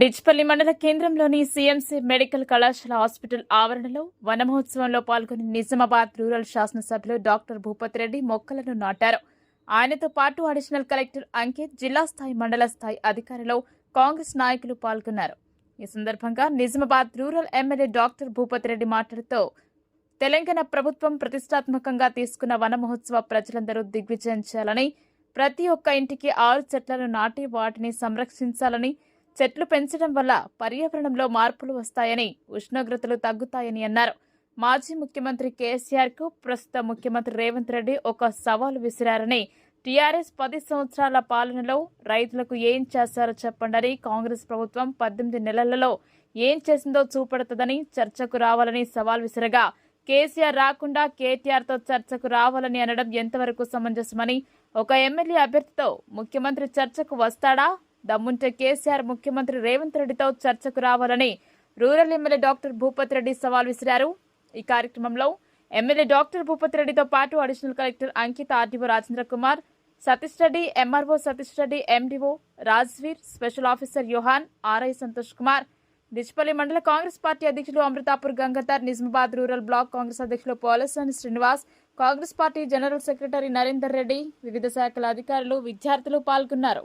డిచ్పల్లి మండల కేంద్రంలోని CMC medical కళాశాల హాస్పిటల్ ఆవరణలో వన మహోత్సవంలో పాల్గొని నిజామాబాద్ రూరల్ శాసనసభ్యులు డాక్టర్ భూపతి రెడ్డి మొక్కలను నాటారు. ఆయనతో పాటు అడిషనల్ కలెక్టర్ అంకిత్ జిల్లా స్థాయి మండల స్థాయి అధికారులు కాంగ్రెస్ నాయకులు పాల్గొన్నారు. ఈ సందర్భంగా Nizamabad rural MLA doctor Bhupathi Reddy మాట్లాడుతూ తెలంగాణ ప్రభుత్వం ప్రతిష్టాత్మకంగా తీసుకున్న వన మహోత్సవ ప్రజలందరూ దిగ్విజయం చేయాలని ప్రతి ఒక్క ఇంటికి ఆరు చెట్లను నాటి వాటిని సంరక్షించాలని చెట్లు పెంచడం వల్ల పర్యావరణంలో మార్పులు వస్తాయని ఉష్ణోగ్రతలు తగ్గుతాయని అన్నారు. మాజీ ముఖ్యమంత్రి కేసీఆర్కు ప్రస్తుత ముఖ్యమంత్రి రేవంత్ రెడ్డి ఒక సవాలు విసిరారని టీఆర్ఎస్ పది సంవత్సరాల పాలనలో రైతులకు ఏం చేశారో చెప్పండని కాంగ్రెస్ ప్రభుత్వం పద్దెనిమిది నెలలలో ఏం చేసిందో చూపెడుతుందని చర్చకు రావాలని సవాల్ విసిరగా కేసీఆర్ రాకుండా కేటీఆర్తో చర్చకు రావాలని అనడం ఎంతవరకు సమంజసమని ఒక ఎమ్మెల్యే అభ్యర్థితో ముఖ్యమంత్రి చర్చకు వస్తాడా? దమ్ముంటే కేసీఆర్ ముఖ్యమంత్రి రేవంత్ రెడ్డితో చర్చకు రావాలని rural MLA doctor Bhupathi Reddy సవాల్ విసిరారు. ఈ కార్యక్రమంలో ఎమ్మెల్యే డాక్టర్ భూపతి రెడ్డితో పాటు additional collector Ankitha RDO Rajendra Kumar Satish Reddy MRO Satish Reddy MDO Rajveer special officer Yohan RI Santosh Kumar. Dichpally మండల కాంగ్రెస్ పార్టీ అధ్యక్షులు Amruthapur Gangadhar Nizamabad rural block Congress అధ్యక్షులు Polasani Srinivas Congress party general secretary Narender Reddy వివిధ శాఖల అధికారులు విద్యార్థులు పాల్గొన్నారు.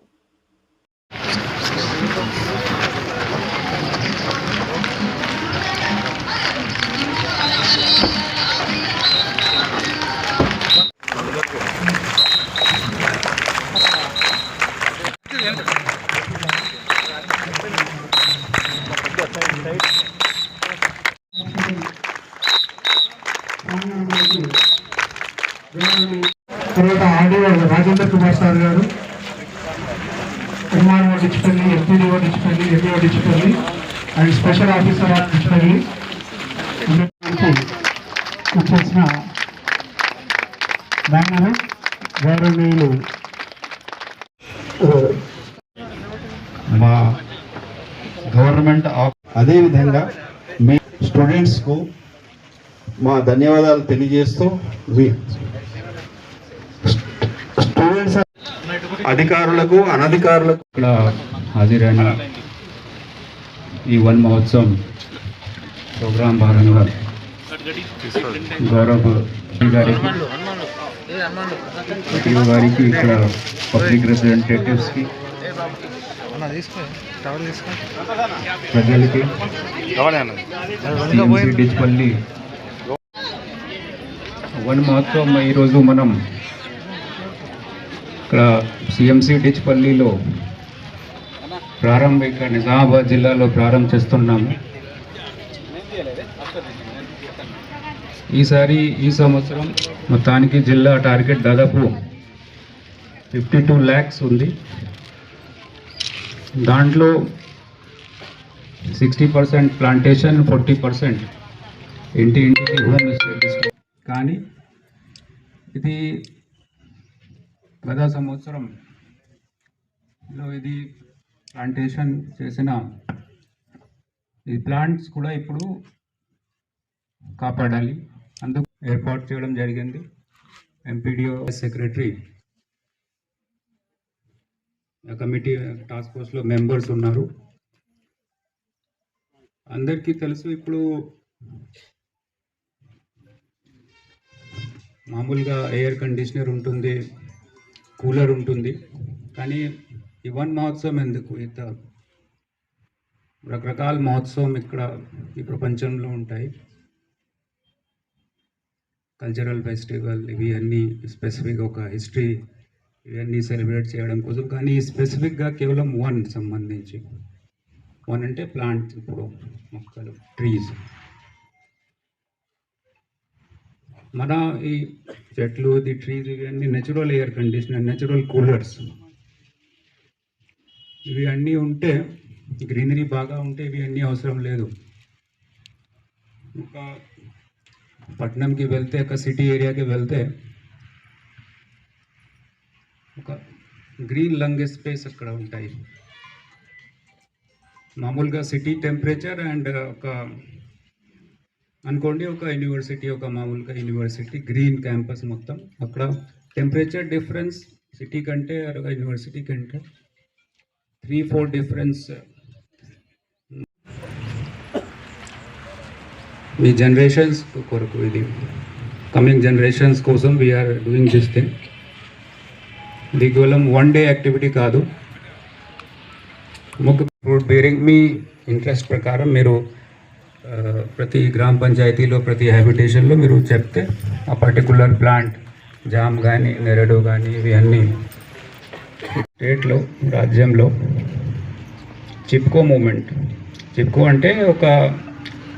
And special officer of అందరికీ వచ్చేసిన బ్యాంకులు గౌరవనీయులు. మా గవర్నమెంట్ ఆఫ్ అదేవిధంగా మీ స్టూడెంట్స్కు మా ధన్యవాదాలు తెలియజేస్తూ వి- స్టూడెంట్స్ అధికారులకు అనధికారులకు ఇక్కడ హాజరైన ఈ వన్ మహోత్సవం ప్రోగ్రాం భాగంగా గౌరవ్ గారికి గారికి ఇక్కడ పబ్లిక్ రిప్రజెంటేటివ్స్కి ప్రజలకి డిచ్పల్లి. వన్ మహోత్సవం ఈరోజు మనం ఇక్కడ సిఎంసి డిచ్పల్లిలో ప్రారంభ ఇక్కడ నిజామాబాద్ జిల్లాలో ప్రారంభం చేస్తున్నాము. ఈసారి ఈ సంవత్సరం మొత్తానికి జిల్లా టార్గెట్ దాదాపు ఫిఫ్టీ టూ ల్యాక్స్ ఉంది. దాంట్లో sixty percent plantation forty percent ఇంటి ఇంటికి హోమ్ కానీ ఇది గత సంవత్సరంలో ఇది ప్లాంటేషన్ చేసిన ఈ ప్లాంట్స్ కూడా ఇప్పుడు కాపాడాలి. అందుకు ఏర్పాటు చేయడం జరిగింది. ఎంపీడీఓ సెక్రటరీ కమిటీ టాస్క్ ఫోర్స్లో మెంబర్స్ ఉన్నారు. అందరికీ తెలుసు ఇప్పుడు మామూలుగా ఎయిర్ కండిషనర్ ఉంటుంది కూలర్ ఉంటుంది. కానీ ఈ వన్ మహోత్సవం ఎందుకు? ఇంత రకరకాల మహోత్సవం ఇక్కడ ఈ ప్రపంచంలో ఉంటాయి. కల్చరల్ ఫెస్టివల్ ఇవి అన్నీ స్పెసిఫిక్ ఒక హిస్టరీ ఇవన్నీ సెలబ్రేట్ చేయడం కోసం. కానీ స్పెసిఫిక్గా కేవలం వన్ సంబంధించి. వన్ అంటే ప్లాంట్స్ ఇప్పుడు మొక్కలు ట్రీస్. మన ఈ చెట్లు ఇది ట్రీస్ ఇవన్నీ natural air conditioner natural coolers ఇవి అన్నీ ఉంటే గ్రీనరీ బాగా ఉంటే ఇవి అన్నీ అవసరం లేదు. ఒక పట్టణంకి వెళ్తే ఒక సిటీ ఏరియాకి వెళ్తే ఒక గ్రీన్ లంగ్ స్పేస్ అక్కడ ఉంటాయి. మామూలుగా సిటీ టెంపరేచర్ అండ్ ఒక అనుకోండి ఒక యూనివర్సిటీ ఒక మామూలుగా యూనివర్సిటీ గ్రీన్ క్యాంపస్ మొత్తం. అక్కడ టెంపరేచర్ డిఫరెన్స్ సిటీ కంటే యూనివర్సిటీ కంటే త్రీ ఫోర్ డిఫరెన్స్ మీ జనరేషన్స్ కొరకు ఇది కమింగ్ జనరేషన్స్ కోసం we are doing this thing ఇది కేవలం వన్ డే యాక్టివిటీ కాదు ముఖ్య ఫ్రూట్ బేరింగ్ మీ ఇంట్రెస్ట్ ప్రకారం మీరు ప్రతి గ్రామ పంచాయతీలో ప్రతి హ్యాబిటేషన్లో మీరు చెప్తే ఆ పర్టికులర్ ప్లాంట్ జామ్ కానీ నెరడు కానీ ఇవి అన్నీ స్టేట్లో రాజ్యంలో చిప్కో మూమెంట్ చిప్కో అంటే ఒక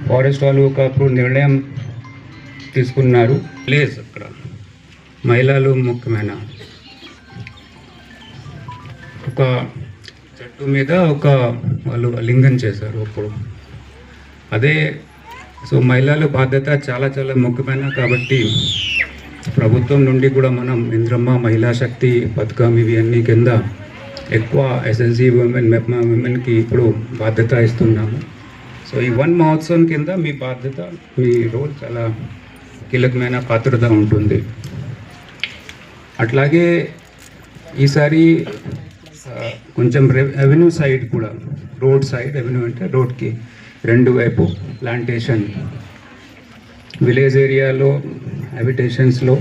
ఫారెస్ట్ వాళ్ళు ఒక అప్పుడు నిర్ణయం తీసుకున్నారు. ప్లేస్ అక్కడ. మహిళలు ముఖ్యమైన. ఒక చెట్టు మీద ఒక వాళ్ళు లింగం చేశారు అప్పుడు. అదే సో మహిళల బాధ్యత చాలా చాలా ముఖ్యమైన కాబట్టి ప్రభుత్వం నుండి కూడా మనం ఇంద్రమ్మ మహిళా శక్తి పథకం ఇవి అన్నీ కింద ఎక్కువ ఎస్ఎస్జి ఉమెన్ మెప్మా ఉమెన్కి ఇప్పుడు బాధ్యత ఇస్తున్నాము. సో ఈ వన్ మహోత్సవం కింద మీ బాధ్యత మీ రోల్ చాలా కీలకమైన పాత్రత ఉంటుంది. అట్లాగే ఈసారి కొంచెం రెవెన్యూ సైడ్ కూడా రోడ్ సైడ్ రెవెన్యూ అంటే రోడ్కి రెండు వైపు ప్లాంటేషన్ విలేజ్ ఏరియాలో హ్యాబిటేషన్స్లో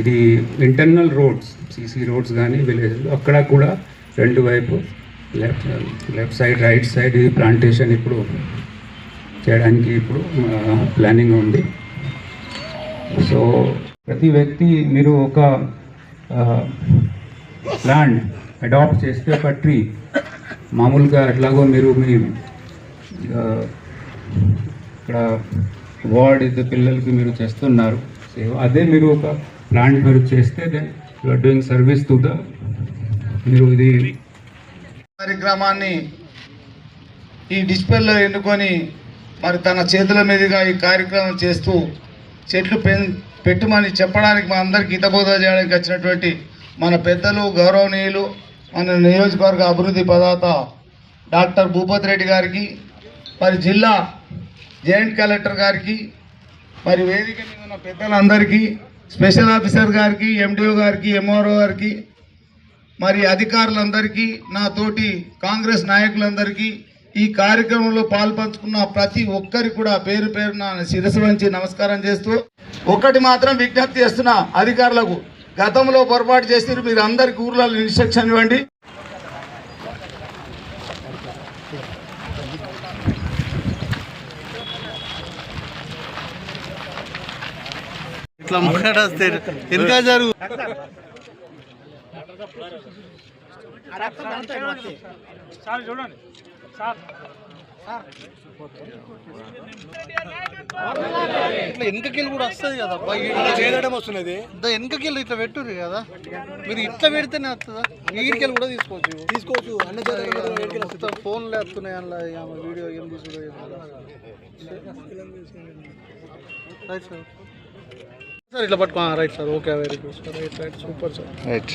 ఇది ఇంటర్నల్ రోడ్స్ సీసీ రోడ్స్ కానీ విలేజ్లో. అక్కడ కూడా రెండు వైపు left left side right side plantation ఇప్పుడు చేయడానికి ఇప్పుడు ప్లానింగ్ ఉంది. సో ప్రతి వ్యక్తి మీరు ఒక ప్లాంట్ అడాప్ట్ చేస్తే ఒక ట్రీ. మామూలుగా ఎట్లాగో మీరు మీ ఇక్కడ వార్డ్ ఇది పిల్లలకి మీరు చేస్తున్నారు. సేవ అదే మీరు ఒక ప్లాంట్ మీరు చేస్తే then you are doing service to the మీరు ఇది కార్యక్రమాన్ని ఈ డిస్ప్లేలో ఎన్నుకొని మరి తన చేతుల మీదుగా ఈ కార్యక్రమం చేస్తూ చెట్లు పెన్ పెట్టుమని చెప్పడానికి మా అందరికి హితబోధ చేయడానికి వచ్చినటువంటి మన పెద్దలు గౌరవనీయులు మన నియోజకవర్గ అభివృద్ధి పదాత డాక్టర్ భూపత్ రెడ్డి గారికి మరి జిల్లా జాయింట్ కలెక్టర్ గారికి మరి వేదిక మీద ఉన్న పెద్దలందరికీ స్పెషల్ ఆఫీసర్ గారికి ఎండిఓ గారికి ఎంఆర్ఓ గారికి మరి అధికారులందరికీ నా తోటి కాంగ్రెస్ నాయకులందరికీ ఈ కార్యక్రమంలో పాల్పంచుకున్న ప్రతి ఒక్కరి కూడా పేరు పేరున శిరస్సు వంచి నమస్కారం చేస్తూ ఒకటి మాత్రం విజ్ఞప్తి చేస్తున్నా అధికారులకు గతంలో పొరపాటు చేసి మీరు అందరికి ఊర్లలో ఇన్స్ట్రక్షన్ ఇవ్వండి. ఇట్లా ముంగట వస్తే వెనక జరుగు? ఇట్లా వెనకకెళ్ళి కూడా వస్తుంది కదా చేయడం వస్తున్నది వెనకకెళ్ళి ఇట్లా పెట్టుర్రు కదా. మీరు ఇట్లా పెడితేనే వస్తుందా? ఈడికెళ్ళి కూడా తీసుకోవచ్చు. తీసుకోవచ్చు. అన్న ఫోన్లో వస్తున్నాయి అందులో ఆమె వీడియో ఏం తీసుకుందో రైట్ సార్. సార్ ఇట్లా పట్టుకో. Right sir okay very good sir right right super sir. Right.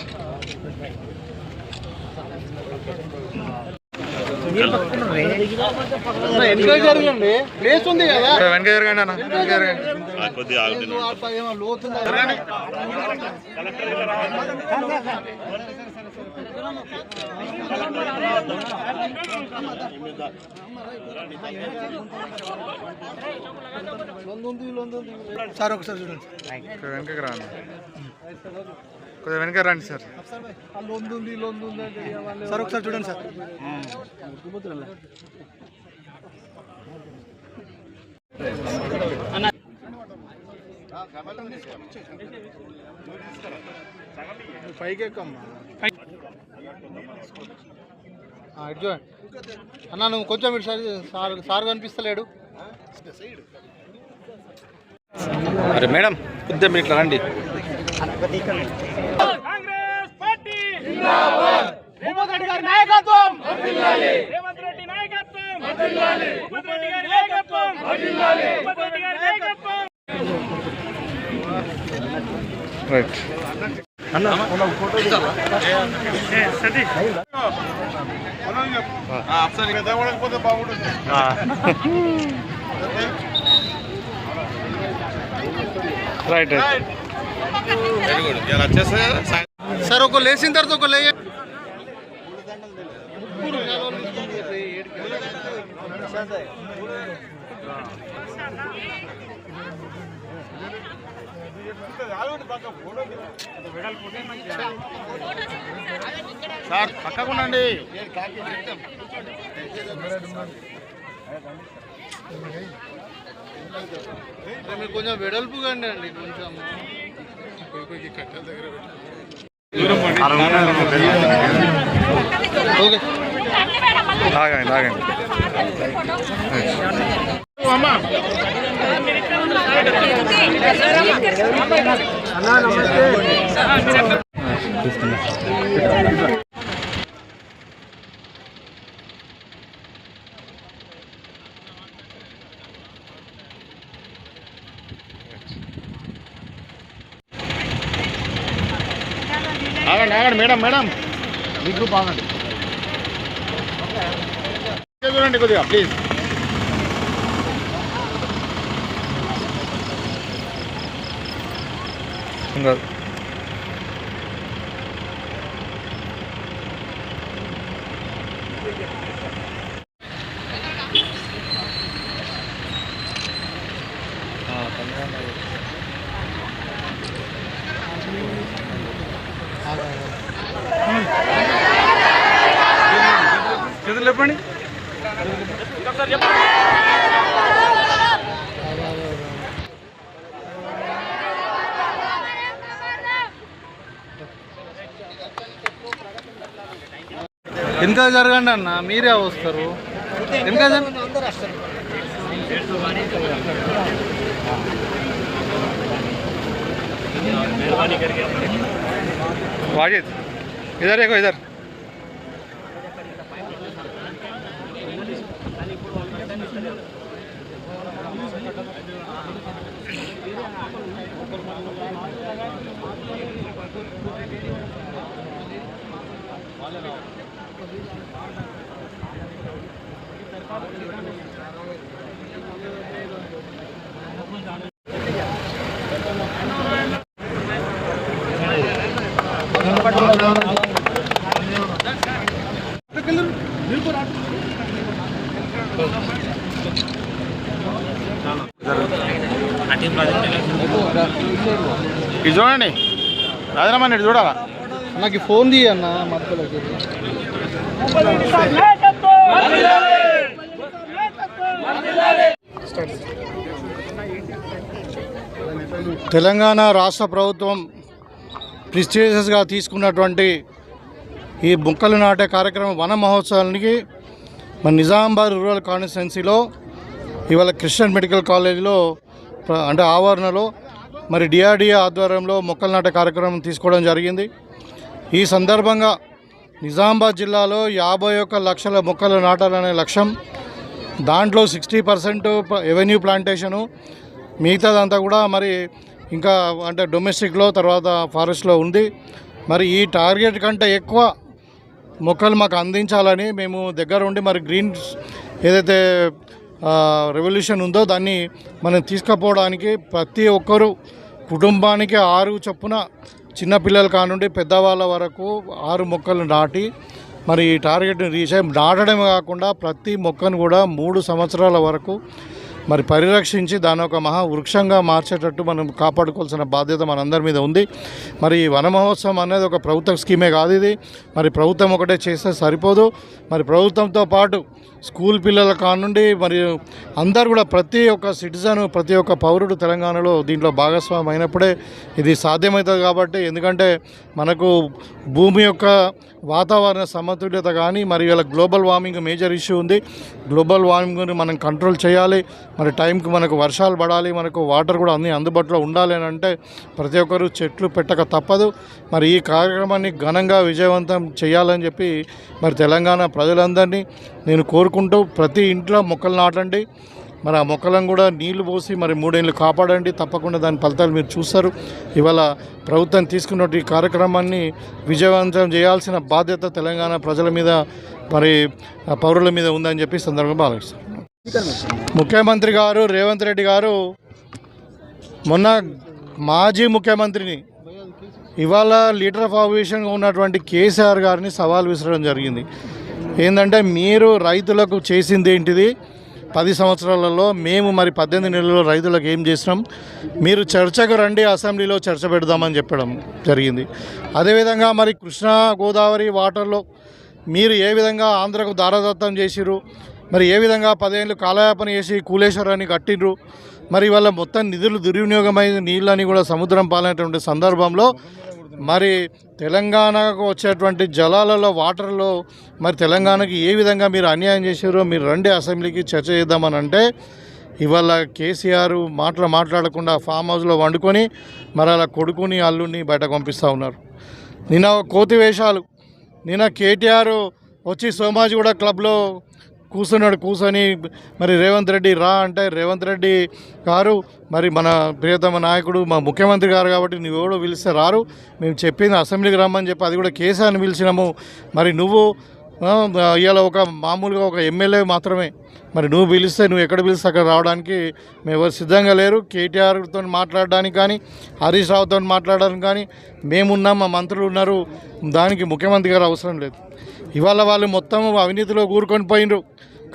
వెనక జరగండి ప్లేస్ ఉంది కదా. వెనక జరగండి అన్న. వెనక జరగండి ఏమో లోతుందా లొందుంది లొందుంది సార్ ఒకసారి చూడండి వెనకకి రాండి కొద్దిగా వెనక రండి సార్. సార్ ఒకసారి చూడండి సార్. పైకి ఎక్కమ్మా ఇటు చూడండి. అన్న నువ్వు కొంచెం ఇటు సైడ్ సార్ సార్ కనిపిస్తలేడు. అరే మేడం కొద్దిగా ఇట్లా రండి. రేవంత్ రెడ్డి గారి నాయకత్వం. రేవంత్ రెడ్డి నాయకత్వం. భూపత్ రెడ్డి గారి నాయకత్వం. భూపత్ రెడ్డి గారి నాయకత్వం. Right right right. సార్ ఒక లేచిన తర్వాత ఒక లేయ సార్ పక్కకుండండి. మీరు కొంచెం వెడల్పుగా అండి కొంచెం. ఓకే. ఆగండి ఆగండి ఆగండి ఆగండి మేడం మేడం. మీ గ్రూప్ ఆగండి. చూడండి కొద్దిగా ప్లీజ్ ఇంకా చేతులు లేపండి వెనక జరగండి అన్న మీరే వస్తారు వెనక జరగండి वाजिद इधर देखो इधर ఇది చూడండి. రాజరామా ఇటు చూడాలా? నాకు ఫోన్ తీయ అన్న తెలంగాణ రాష్ట్ర ప్రభుత్వం ప్రిస్టేజియస్గా తీసుకున్నటువంటి ఈ బుక్కలు నాటే కార్యక్రమం వన మహోత్సవానికి మన నిజామాబాద్ రూరల్ కాన్స్టిట్యున్సీలో ఇవాళ క్రిస్టియన్ మెడికల్ కాలేజీలో అంటే ఆవరణలో మరి డిఆర్డిఏ ఆధ్వర్యంలో మొక్కలు నాటే కార్యక్రమం తీసుకోవడం జరిగింది. ఈ సందర్భంగా నిజామాబాద్ జిల్లాలో యాభై ఒక్క లక్షల మొక్కలు నాటాలనే లక్ష్యం దాంట్లో సిక్స్టీ పర్సెంట్ ఎవెన్యూ ప్లాంటేషను మిగతాదంతా కూడా మరి ఇంకా అంటే డొమెస్టిక్లో తర్వాత ఫారెస్ట్లో ఉంది. మరి ఈ టార్గెట్ కంటే ఎక్కువ మొక్కలు మాకు అందించాలని మేము దగ్గర ఉండి మరి గ్రీన్ ఏదైతే రెవల్యూషన్ ఉందో దాన్ని మనం తీసుకుపోవడానికి ప్రతి ఒక్కరూ కుటుంబానికి ఆరు చొప్పున చిన్నపిల్లలు కానుండి పెద్దవాళ్ళ వరకు ఆరు మొక్కలు నాటి మరి ఈ టార్గెట్ని రీచ్ అయ్యి నాటడమే కాకుండా ప్రతి మొక్కను కూడా మూడు సంవత్సరాల వరకు మరి పరిరక్షించి దాని ఒక మహా వృక్షంగా మార్చేటట్టు మనం కాపాడుకోవాల్సిన బాధ్యత మనందరి మీద ఉంది. మరి ఈ వన మహోత్సవం అనేది ఒక ప్రభుత్వ స్కీమే కాదు ఇది. మరి ప్రభుత్వం ఒకటే చేస్తే సరిపోదు. మరి ప్రభుత్వంతో పాటు స్కూల్ పిల్లల కానుండి మరియు అందరు కూడా ప్రతి ఒక్క సిటిజన్ ప్రతి ఒక్క పౌరుడు తెలంగాణలో దీంట్లో భాగస్వామి అయినప్పుడే ఇది సాధ్యమవుతుంది కాబట్టి ఎందుకంటే మనకు భూమి యొక్క వాతావరణ సమతుల్యత కానీ మరి ఇలా గ్లోబల్ వార్మింగ్ మేజర్ ఇష్యూ ఉంది. గ్లోబల్ వార్మింగ్ని మనం కంట్రోల్ చేయాలి. మరి టైంకి మనకు వర్షాలు పడాలి మనకు వాటర్ కూడా అన్ని అందుబాటులో ఉండాలి అని అంటే ప్రతి ఒక్కరు చెట్లు పెట్టక తప్పదు. మరి ఈ కార్యక్రమాన్ని ఘనంగా విజయవంతం చేయాలని చెప్పి మరి తెలంగాణ ప్రజలందరినీ నేను కోరుకుంటూ ప్రతి ఇంట్లో మొక్కలు నాటండి. మరి ఆ మొక్కలను కూడా నీళ్ళు పోసి మరి మూడేళ్ళు కాపాడండి. తప్పకుండా దాని ఫలితాలు మీరు చూస్తారు. ఇవాళ ప్రభుత్వం తీసుకున్న ఈ కార్యక్రమాన్ని విజయవంతం చేయాల్సిన బాధ్యత తెలంగాణ ప్రజల మీద మరి పౌరుల మీద ఉందని చెప్పి సందర్భంగా ఆలోచిస్తారు ముఖ్యమంత్రి గారు రేవంత్ రెడ్డి గారు మొన్న మాజీ ముఖ్యమంత్రిని ఇవాళ లీడర్ ఆఫ్ ఆపోజిషన్గా ఉన్నటువంటి కేసీఆర్ గారిని సవాల్ విసరడం జరిగింది. ఏంటంటే మీరు రైతులకు చేసింది ఏంటిది? పది సంవత్సరాలలో మేము మరి పద్దెనిమిది నెలల్లో రైతులకు ఏం చేసినాం? మీరు చర్చకు రండి అసెంబ్లీలో చర్చ పెడదామని చెప్పడం జరిగింది. అదేవిధంగా మరి కృష్ణా గోదావరి వాటర్లో మీరు ఏ విధంగా ఆంధ్రకు దారదత్తం చేసిరు మరి ఏ విధంగా పదేళ్ళు కాలయాపన చేసి కూలేశ్వరాన్ని కట్టిండ్రు? మరి వాళ్ళ మొత్తం నిధులు దుర్వినియోగమైన నీళ్ళని కూడా సముద్రం పాలైనటువంటి సందర్భంలో మరి తెలంగాణకు వచ్చేటువంటి జలాలలో వాటర్లో మరి తెలంగాణకి ఏ విధంగా మీరు అన్యాయం చేశారో మీరు రండి అసెంబ్లీకి చర్చ చేద్దామని అంటే ఇవాళ కేసీఆర్ మాటలు మాట్లాడకుండా ఫామ్ హౌస్లో వండుకొని మరి అలా కొడుకుని అల్లుని బయట పంపిస్తూ ఉన్నారు. నిన్న కోతి వేషాలు. నిన్న కేటీఆర్ వచ్చి సోమాజిగూడ క్లబ్లో కూర్చున్నాడు కూర్చొని మరి రేవంత్ రెడ్డి రా అంటే రేవంత్ రెడ్డి గారు మరి మన ప్రియతమ నాయకుడు మా ముఖ్యమంత్రి గారు కాబట్టి నువ్వు ఎవడో పిలిస్తే రారు. మేము చెప్పింది అసెంబ్లీకి రమ్మని చెప్పి అది కూడా కేసీఆర్ని పిలిచినాము. మరి నువ్వు ఇవాళ ఒక మామూలుగా ఒక ఎమ్మెల్యే మాత్రమే. మరి నువ్వు పిలిస్తే నువ్వు ఎక్కడ పిలిస్తే అక్కడ రావడానికి మేము ఎవరు సిద్ధంగా లేరు. కేటీఆర్తో మాట్లాడడానికి కానీ హరీష్ రావుతో మాట్లాడడానికి కానీ మేమున్నాం మా మంత్రులు ఉన్నారు. దానికి ముఖ్యమంత్రి గారు అవసరం లేదు. ఇవాళ వాళ్ళు మొత్తం అవినీతిలో కూరుకొని పోయినరు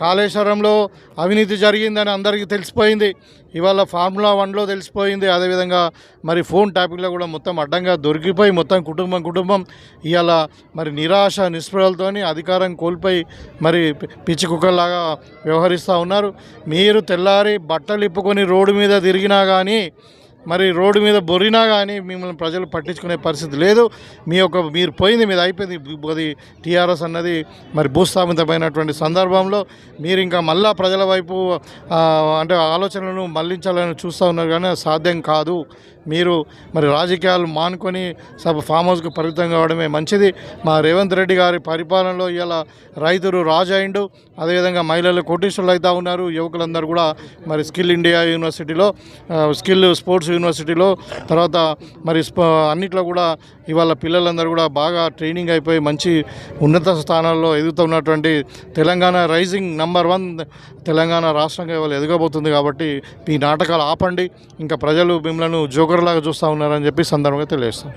కాళేశ్వరంలో అవినీతి జరిగిందని అందరికీ తెలిసిపోయింది. ఇవాళ ఫార్ములా వన్లో తెలిసిపోయింది. అదేవిధంగా మరి ఫోన్ టాపిక్లో కూడా మొత్తం అడ్డంగా దొరికిపోయి మొత్తం కుటుంబం కుటుంబం ఇవాళ మరి నిరాశ నిస్పృహలతో అధికారం కోల్పోయి మరి పి- పిచ్చి కుక్కల్లాగా వ్యవహరిస్తూ ఉన్నారు. మీరు తెల్లారి బట్టలు ఇప్పుకొని రోడ్డు మీద తిరిగినా కానీ మరి రోడ్డు మీద బొరినా కానీ మిమ్మల్ని ప్రజలు పట్టించుకునే పరిస్థితి లేదు. మీ యొక్క మీరు పోయింది మీద అయిపోయింది. అది టీఆర్ఎస్ అన్నది మరి భూస్థాపితమైనటువంటి సందర్భంలో మీరు ఇంకా మళ్ళా ప్రజల వైపు అంటే ఆలోచనలను మళ్ళించాలని చూస్తూ ఉన్నారు కానీ సాధ్యం కాదు. మీరు మరి రాజకీయాలు మానుకొని సబ్ ఫామ్ హౌస్కు పరిమితం కావడమే మంచిది. మా రేవంత్ రెడ్డి గారి పరిపాలనలో ఇలా రైతులు రాజు అయిండు. అదేవిధంగా మహిళలు కోటీశ్వరులు అవుతా ఉన్నారు. యువకులందరూ కూడా మరి స్కిల్ ఇండియా యూనివర్సిటీలో స్కిల్ స్పోర్ట్స్ యూనివర్సిటీలో తర్వాత మరి స్ప- అన్నిట్లో కూడా ఇవాళ పిల్లలందరూ కూడా బాగా ట్రైనింగ్ అయిపోయి మంచి ఉన్నత స్థానాల్లో ఎదుగుతున్నటువంటి Telangana rising number one Telangana రాష్ట్రంగా ఇవాళ ఎదగబోతుంది కాబట్టి ఈ నాటకాలు ఆపండి. ఇంకా ప్రజలు మిమ్మల్ని జోకర్లాగా చూస్తూ ఉన్నారని చెప్పి సందర్భంగా తెలియజేస్తాం.